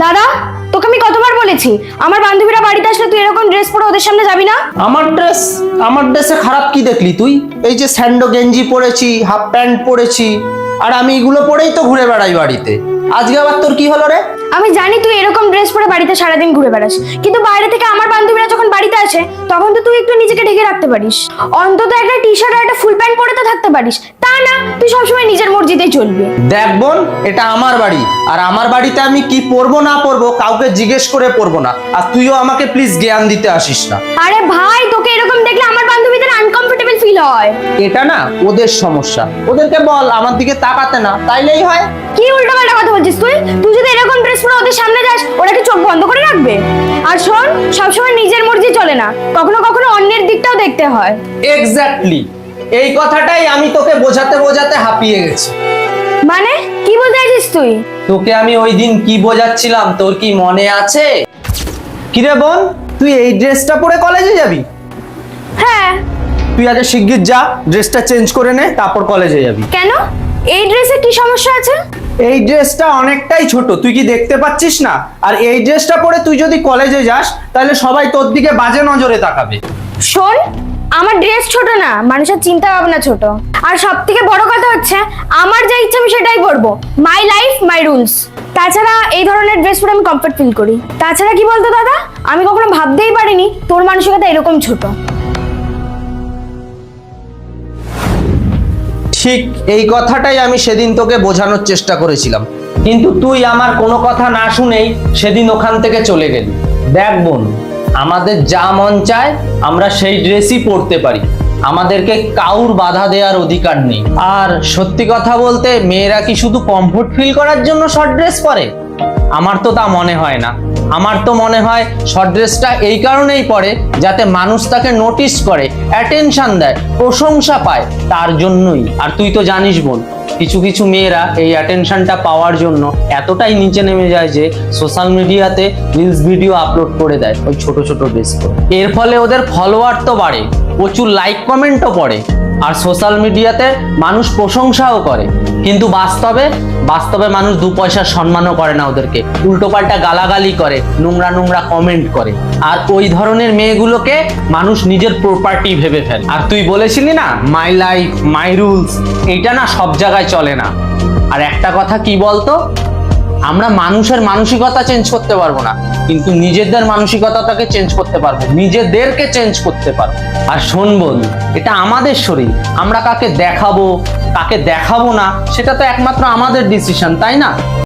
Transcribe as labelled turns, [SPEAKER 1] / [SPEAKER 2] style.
[SPEAKER 1] দাদা, তোকে আমি কতবার বলেছি? আমার বান্ধবীরা বাড়িতে আসলে তুই এরকম ড্রেস পরে ওদের সামনে যাবি না?
[SPEAKER 2] আমার ড্রেস আমার ড্রেসে খারাপ কি দেখলি তুই? এই যে স্যান্ডো গেঞ্জি পরেছি, হাফ প্যান্ট পরেছি, আর আমি এগুলো পরেই তো ঘুরে বেড়াই বাড়িতে। আজকে আবার তোর কি হলো রে?
[SPEAKER 1] আমি জানি তুই এরকম ড্রেস পরে বাড়িতে সারাদিন ঘুরে বেড়াস। কিন্তু বাইরে থেকে আমার বান্ধবীরা যখন বাড়িতে আসে তখন তো তুই একটু নিজেকে ঢেকে রাখতে পারিস। অন্তত একটা টি শার্ট আর একটা ফুল প্যান্ট পরে তো থাকতে পারিস। তা না তুই সবসময় নিজের মর্জিতেই চলবি।
[SPEAKER 2] দেখ বোন এটা আমার বাড়ি। আর আমার বাড়িতে আমি কি পরবো না পরবো কাউকে জিজ্ঞেস করে পরবো না। আর তুইও আমাকে প্লিজ জ্ঞান দিতে আসিস না।
[SPEAKER 1] আরে ভাই তোকে এরকম দেখলে আমার বান্ধবীদের আনকমফোর্টেবল ফিল হয়।
[SPEAKER 2] এটা না ওদের সমস্যা। ওদেরকে বল আমার দিকে তাকাতে না তাইলেই হয়।
[SPEAKER 1] কি উল্টো পাল্টা কথা বলছিস তুই? তুই যদি ওদের সামনে যাস ওরা কি চোখ বন্ধ করে রাখবে। আর শোন সবসময় নিজের মর্জি চলে না কখনো কখনো অন্যের দিকটাও দেখতে হয়।
[SPEAKER 2] এক্স্যাক্টলি এই কথাটাই আমি তোকে বোঝাতে বোঝাতে হাঁপিয়ে গেছি।
[SPEAKER 1] মানে? কি বলতে চাইছিস তুই?
[SPEAKER 2] তোকে আমি ওই দিন কি বোঝাচ্ছিলাম তোর কি মনে আছে? কিরে বোন তুই এই ড্রেসটা পরে কলেজে যাবি?
[SPEAKER 1] হ্যাঁ।
[SPEAKER 2] তুই আগে শিগগির যা ড্রেসটা চেঞ্জ করে নে তারপর কলেজে যাবি।
[SPEAKER 1] কেন? এই ড্রেসে কি সমস্যা আছে?
[SPEAKER 2] এই ড্রেসটা অনেকটাই ছোট, তুই কি দেখতে পাচ্ছিস না? আর এই ড্রেসটা পরে তুই যদি কলেজে যাস, তাহলে সবাই তোর দিকে বাজে নজরে তাকাবে।
[SPEAKER 1] শোন, আমার ড্রেস ছোট না, মানুষের চিন্তা ভাবনা ছোট। আর সব থেকে বড় কথা হচ্ছে, আমার যা ইচ্ছা আমি সেটাই করব। মাই লাইফ মাই রুলস তাছাড়া এই ধরনের ড্রেস পরে আমি কমফর্ট ফিল করি। তাছাড়া কি বলতো দাদা? আমি কখনো ভাবতেই পারিনি তোর মানসিকতা এরকম ছোট।
[SPEAKER 2] ঠিক এই কথাটাই আমি সেদিন তোকে বোঝানোর চেষ্টা করেছিলাম। কিন্তু তুই আমার কোনো কথা না শুনেই সেদিন ওখান থেকে চলে গেলি। দেখ বোন, আমাদের যা মন চায় আমরা সেই ড্রেসই পরতে পারি। আমাদেরকে কাউর বাধা দেওয়ার অধিকার নেই। আর সত্যি কথা বলতে, মেয়েরা কি শুধু কমফোর্ট ফিল করার জন্য শর্ট ড্রেস পরে? আমার তো তা মনে হয় না। আমার তো মনে হয় শর্ট ড্রেসটা এই কারণেই পরে যাতে মানুষ তাকে নোটিস করে অ্যাটেনশন দেয়, প্রশংসা পায় তার জন্যই। আর তুই তো জানিস বোন, কিছু কিছু মেয়েরা এই অ্যাটেনশনটা পাওয়ার জন্য এতটাই নিচে নেমে যায় যে সোশ্যাল মিডিয়াতে রিলস ভিডিও আপলোড করে দেয় ওই ছোট ছোট ড্রেস এর ফলে ওদের ফলোয়ার তো বাড়ে, প্রচুর লাইক কমেন্টও পড়ে। আর সোশ্যাল মিডিয়াতে মানুষ প্রশংসাও করে। কিন্তু বাস্তবে বাস্তবে মানুষ দু পয়সার সম্মানও করে না ওদেরকে। উল্টোপাল্টা গালাগালি করে, নোংরা নোংরা কমেন্ট করে। আর ওই ধরনের মেয়েগুলোকে মানুষ নিজের প্রপার্টি ভেবে ফেলে। আর তুই বলেছিলি না মাই লাইফ মাই রুলস এটা না সব জায়গায় চলে না। আর একটা কথা কি বলতো? আমরা মানুষের মানসিকতা চেঞ্জ করতে পারব না, কিন্তু নিজেদের মানসিকতাটাকে চেঞ্জ করতে পারব, নিজেদেরকে চেঞ্জ করতে পারব। আর শোন বন্ধু, এটা আমাদের শরীর, আমরা কাকে দেখাবো কাকে দেখাবো না, সেটা তো একমাত্র আমাদের ডিসিশন তাই না?